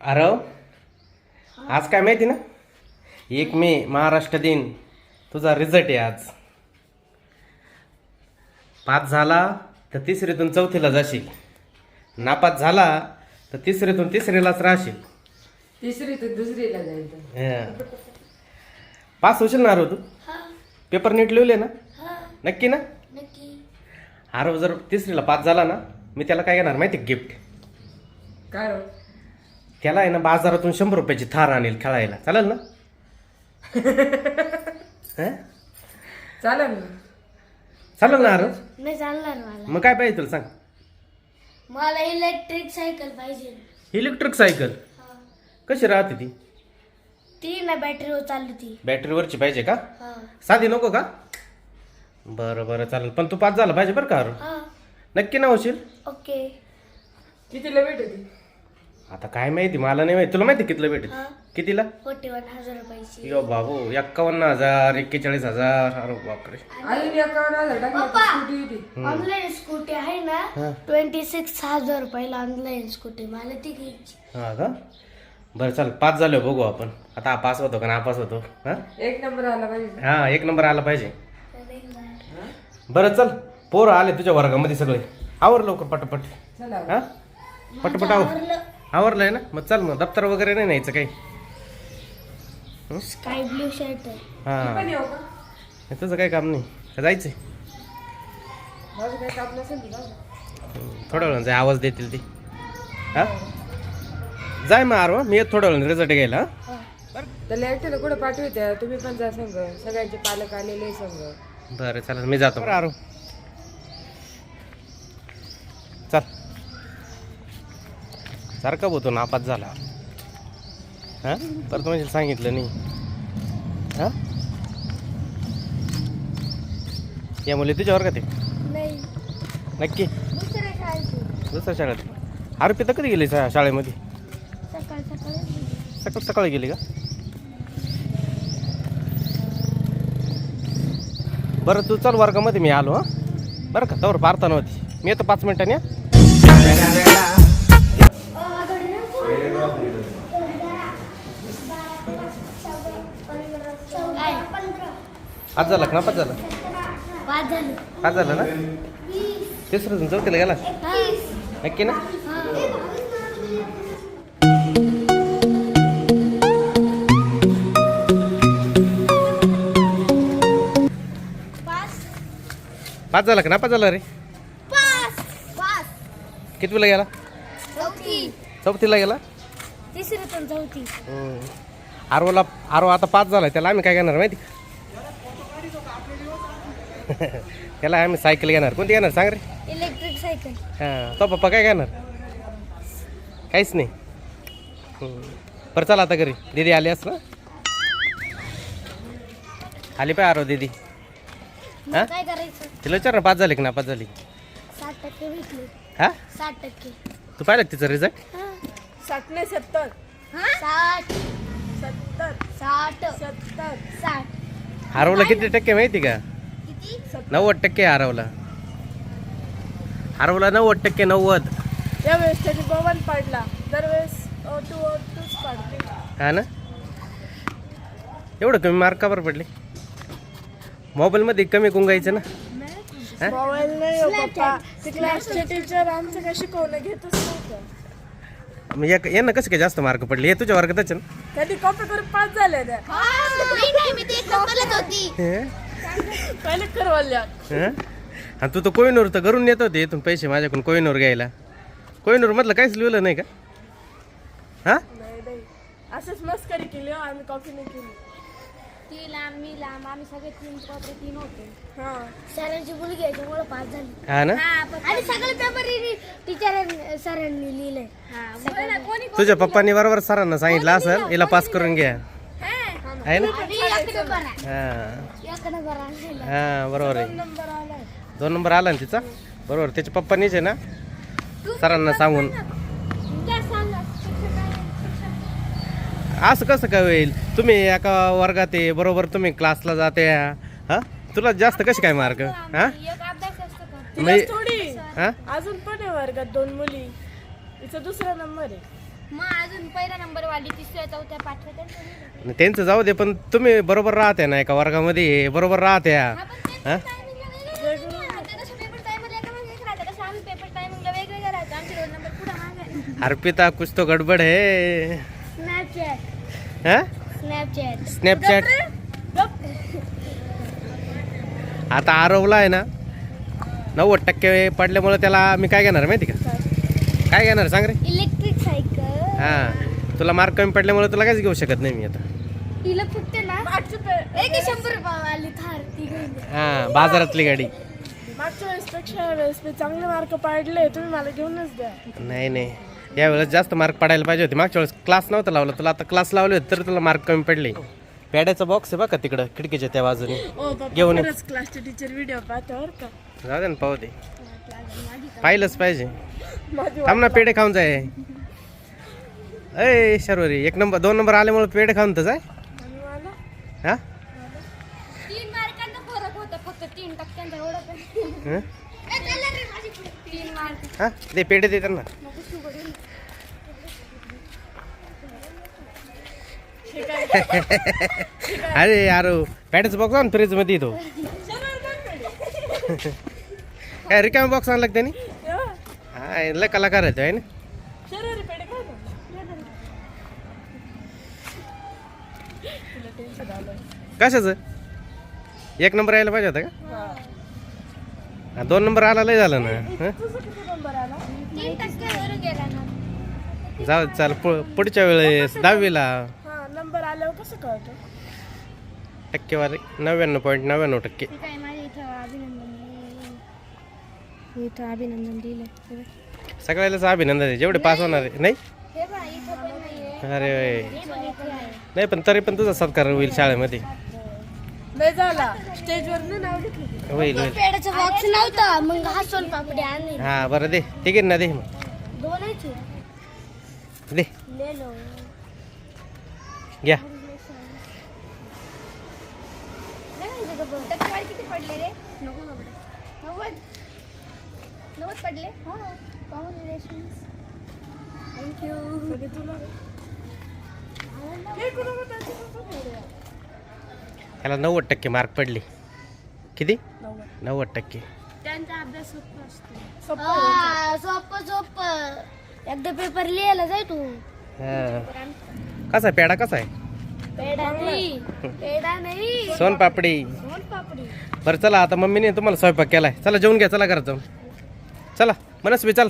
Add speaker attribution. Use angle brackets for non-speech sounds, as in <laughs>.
Speaker 1: अरे आज काय माहिती ना? एक मे महाराष्ट्र दिन. तुझा रिझल्ट आहे आज. पाच झाला तर तिसरीतून चौथीला जाशील. नापास झाला तर तिसरीतून तिसरीलाच राहशील.
Speaker 2: तिसरी तर दुसरीला जायचं
Speaker 1: हं. पास होशील ना अरे तू? पेपर नीट लिहिले ना? नक्की ना? अरे जर तिसरीला पास झाला ना मी त्याला काय घेणार माहिती गिफ्ट
Speaker 2: काय हो?
Speaker 1: त्याला आहे ना बाजारातून शंभर रुपयाची थार आणेल खेळायला. चालेल ना? <laughs> हं?
Speaker 2: चालेल ना.
Speaker 1: चालेल ना अरे
Speaker 3: नाही चालणार मला.
Speaker 1: मग काय पाहिजे तुला सांग?
Speaker 3: मला इलेक्ट्रिक सायकल पाहिजे.
Speaker 1: इलेक्ट्रिक सायकल
Speaker 3: हा.
Speaker 1: कशी राहते ती?
Speaker 3: ती ना बॅटरीवर चालली ती.
Speaker 1: बॅटरीवरची पाहिजे का?
Speaker 3: हा.
Speaker 1: साधी नको का? बरं बरं चालेल. पण तू पास झाला पाहिजे बरं का अरे
Speaker 3: हा.
Speaker 1: नक्की ना होशील?
Speaker 3: ओके.
Speaker 2: कितीला भेट होती
Speaker 1: आता काय माहिती मला नाही माहिती. तुला माहिती कितीला भेटेल?
Speaker 3: हा.
Speaker 1: कितीला?
Speaker 3: फोर्टी वन हजार रुपयाची.
Speaker 1: यो बाबू एक्कावन्न हजार एक्केचाळीस हजार. अरे बापरे.
Speaker 2: अजून एकावन्न हजार टाकली
Speaker 3: पप्पा.
Speaker 2: स्कूटी होती
Speaker 3: ऑनलाईन स्कूटी आहे ना
Speaker 1: हा.
Speaker 3: ट्वेंटी सिक्स हजार रुपयाला ऑनलाईन स्कूटी मला ती घ्यायची.
Speaker 1: हा का? बरं चाल पास झालो बघू आपण. आता हा पास होतो का नापास होतो. हा?
Speaker 2: एक नंबर आला पाहिजे.
Speaker 1: हा एक नंबर आला पाहिजे. बरं चल. पोरं आले तुझ्या वर्गामध्ये सगळे. आवर लवकर पटपट.
Speaker 2: चला.
Speaker 1: हा? पटपट आवर आवरलंय ना? मग चल मग. दप्तर वगैरे नाही न्यायचं काही.
Speaker 3: स्काय ब्ल्यू शर्ट आहे.
Speaker 1: हा.
Speaker 2: पण येऊ का?
Speaker 1: तुझं काही काम नाही. हम्म, थोड्या वेळानं जाय आवाज देतील ती. हा? जाय मग आरो मी येत थोड्या वेळानं रिझल्ट घ्यायला हा?
Speaker 2: त्याला एकट्याला कुठं पाठवत्या तुम्ही पण जा संघ सगळ्यांचे पालक आलेले संघ
Speaker 1: बरं चालेल मी जातो. बरं आरो. चल. सारखा होतो नापास झाला. हा? परत म्हणजे सांगितलं नाही. हा? या मुली तुझ्या वर्गात आहे
Speaker 3: नाही.
Speaker 1: नक्की.
Speaker 3: दुसऱ्या
Speaker 1: शाळेत आरोपी तर कधी गेली शा- शाळेमध्ये?
Speaker 3: सकाळ सकाळी
Speaker 1: सकाळ सकाळी गेली का? बरं तू चल वर्गामध्ये मी आलो हां. बरं का तवर पारता नव्हती मी येतो पाच मिनिटांनी आज झाला का? झाला
Speaker 3: पाच झाले.
Speaker 1: आज झालं ना? तिसरं चौथीला गेला? नक्की ना?
Speaker 3: पाच
Speaker 1: झाला का? नापास झाला रे?
Speaker 3: पाच. पाच.
Speaker 1: कितवीला गेला?
Speaker 3: चौथी.
Speaker 1: चौथीला गेला?
Speaker 3: तिसरीतून चौथी.
Speaker 1: हम्म. आरवला आरव आता पाच झाला. त्याला आम्ही काय घेणार माहिती? <laughs> त्याला आम्ही सायकल घेणार. कोणती घेणार? सांग रे.
Speaker 3: Electric cycle.
Speaker 1: हां. तो पप्पा काय घेणार? काहीच नाही. हम्म. बरं चला आता घरी. दीदी आली असं आली पाय आरो दीदी. हा?
Speaker 3: काय करायचं?
Speaker 1: तिला विचार ना पाच झाले की ना पाच झाली
Speaker 3: साठ टक्के भेटले.
Speaker 1: हा?
Speaker 3: साठ टक्के.
Speaker 1: तू पाहिलं का तिचा रिझल्ट
Speaker 2: साठ नाही सत्तर.
Speaker 3: साठ.
Speaker 2: सत्तर.
Speaker 3: साठ.
Speaker 2: सत्तर.
Speaker 3: साठ.
Speaker 1: हरवला किती टक्के माहिती का?
Speaker 3: किती?
Speaker 1: नव्वद टक्के हरवला. हरवला नव्वद टक्के नव्वद.
Speaker 2: यावेळेस त्याची पवन पडला. दरवेळेस टू टूच पडते.
Speaker 1: हा ना? एवढं कमी मार्क का बरं पडले. मोबाईलमध्ये कमी गुंगायचं ना?
Speaker 2: मोबाईल नाही हो पप्पा. ते क्लासचे टीचर आमचं काय शिकवणं घेतच नव्हतं.
Speaker 1: मग एक यांना कसं काय जास्त मार्क पडले? हे तुझ्या वर्गातच आहे ना?
Speaker 2: कधी कॉपी करून पास झाले त्या.
Speaker 3: मी ते बोलत होती.
Speaker 1: हं?
Speaker 2: पहिले करवल्या.
Speaker 1: हं? आणि तू तर कोहिनूर तर घरून येत होते इथून पैसे माझ्याकडून कोहिनूर घ्यायला. कोहिनूर मधलं काहीच लिहिलं नाही का? हा?
Speaker 2: नाही नाही असंच मस्करी केली हो आम्ही कॉपी नाही केली.
Speaker 3: ती लांब मी लांब. आम्ही सगळे तीन कॉपरे तीन होते.
Speaker 2: हा.
Speaker 3: सरांची मुलगी याच्यामुळे पास झाली.
Speaker 1: हा ना?
Speaker 3: आणि सगळे पेपर टीचर सरांनी लिहिलंय. कोणी
Speaker 1: तुझ्या पप्पांनी बरोबर सरांना सांगितलं असं हिला पास करून घ्या. आहे ना?
Speaker 3: एक नंबर आहे
Speaker 1: हा.
Speaker 3: एक नंबर आहे
Speaker 1: हा बरोबर आहे.
Speaker 2: नंबर आलाय.
Speaker 1: दोन नंबर आला ना तिचा? बरोबर त्याच्या पप्पानीच आहे ना? सरांना सांगून. असं कसं काय होईल? तुम्ही एका वर्गात आहे बरोबर तुम्ही क्लासला जाते. हा? तुला जास्त कसे काय मार्क हा? म्हणजे-
Speaker 2: थोडी
Speaker 1: हा
Speaker 2: अजून पण आहे वर्गात दोन मुली. तिचा दुसरा नंबर आहे.
Speaker 3: मग अजून पहिला नंबर वाली तिसऱ्या चौथ्या पाचव्या त्यांच्या नाही.
Speaker 1: आणि त्यांचं जाऊ दे पण तुम्ही बरोबर राहते ना एका वर्गामध्ये बरोबर राहते.
Speaker 3: हा, पण
Speaker 1: हा?
Speaker 3: पेपर टायमिंगला वेगवेगळे राहते. तसं पेपर टायमिंगला एका मागे एक राहतं. तसं आम्ही पेपर टायमिंगला वेगवेगळे राहतो. आमचे रोल नंबर पुढं मागे <laughs> आहे.
Speaker 1: अर्पिता कुछ तो गडबड है
Speaker 3: स्नॅपचॅट
Speaker 1: हा
Speaker 3: स्नॅपचॅट
Speaker 1: स्नॅपचॅट आता आरवला आहे ना नव्वद टक्के पडल्यामुळे त्याला मी काय घेणार माहिती का? काय घेणार सांग रे?
Speaker 3: इलेक्ट्रिक सायकल
Speaker 1: हा. तुला मार्क कमी पडल्यामुळे तुला काहीच घेऊ शकत नाही मी आता.
Speaker 3: तिला फुटते ना?
Speaker 2: मागच्या पे-
Speaker 3: एक शंभर रुपये आली थार ती घेऊन जा.
Speaker 1: हा बाजारातली गाडी.
Speaker 2: मागच्या वेळेस पेक्षा वेळेस मी चांगले मार्क पाडले तुम्ही मला घेऊनच द्या.
Speaker 1: नाही नाही. यावेळेस जास्त मार्क पडायला पाहिजे होते. मागच्या वेळेस क्लास नव्हता लावला. तुला आता क्लास लावले होते तर तुला मार्क कमी पडले. पेड्याचा बॉक्स आहे बघा तिकडं खिडकीच्या त्या बाजूने.
Speaker 2: ओ बाबा
Speaker 1: घेऊन ये.
Speaker 2: खरंच क्लासचे टीचर व्हिडिओ पाहतो बरं का.
Speaker 1: जाऊ दे ना पाहू दे. पाहिलंच पाहिजे.
Speaker 2: माझी
Speaker 1: थांब ना पेढे खाऊन जाय अय शर्वरी एक नंबर दोन नंबर आल्यामुळे पेढे खाऊन तर जाय
Speaker 2: आणि मला?
Speaker 1: हा?
Speaker 3: तीन मार्कांचा फरक होता फक्त तीन टक्क्यांचा एवढा. पण
Speaker 1: हं?
Speaker 3: ए, चला रे, माझी पुढे. तीन मार्क.
Speaker 1: हा? दे पेढे दे त्यांना. <laughs> अरे यार पॅडेचा बॉक्स आण फ्रीजमध्ये तो. <laughs> काय रिकामा बॉक्स आणला त्यांनी? हा. लय कलाकार आहे तो आहे ना कशाचं? एक नंबर यायला पाहिजे होता का? दोन नंबर आला लय झालं ना जाऊ चाल पुढच्या वेळेस दहावीला.
Speaker 2: हा नंबर आल्यावर कसं कळतं?
Speaker 1: टक्केवारी नव्याण्णव पॉईंट नव्याण्णव टक्के.
Speaker 3: इथं अभिनंदन दिलं.
Speaker 1: सगळ्यालाच अभिनंदन आहे. जेवढे पास होणार आहे. नाही? अरे नाही पण तरी पण तुझा सत्कार होईल शाळेमध्ये.
Speaker 2: नाही झाला. स्टेजवर नाही नाव घेतलं
Speaker 1: होईल होईल.
Speaker 3: पेड्याचा बॉक्स नव्हता मग हा सोन पापडी आणली.
Speaker 1: हा बरं दे. ठीक आहे ना दे मग.
Speaker 3: दोनच
Speaker 1: दे.
Speaker 3: ले लो.
Speaker 1: घ्या.
Speaker 3: टक्केवारी किती पडले रे? नव्वद. नव्वद पडले? हो. कॉंग्रॅच्युलेशन्स थँक्यू
Speaker 2: म्हणजे तुला हे कुठं कुठं त्याचे पप्पा एवढे आहे?
Speaker 1: त्याला नव्वद टक्के मार्क पडले. किती?
Speaker 2: नव्वद.
Speaker 1: टक्के.
Speaker 3: त्यांचा अभ्यास सोपा असतो.
Speaker 2: सोपं
Speaker 3: सोपं सोपं. एकदा पेपर लिहायला जाय तू.
Speaker 1: हा. कसा आहे? पेढा कसा आहे?
Speaker 3: नाही. नाही.
Speaker 1: सोन पापडी.
Speaker 3: सोन पापडी.
Speaker 1: बरं चला आता मम्मीने तुम्हाला स्वयंपाक केलाय. चला जेवून घ्या. चला घरात जाऊन. चला मनस्वी चल.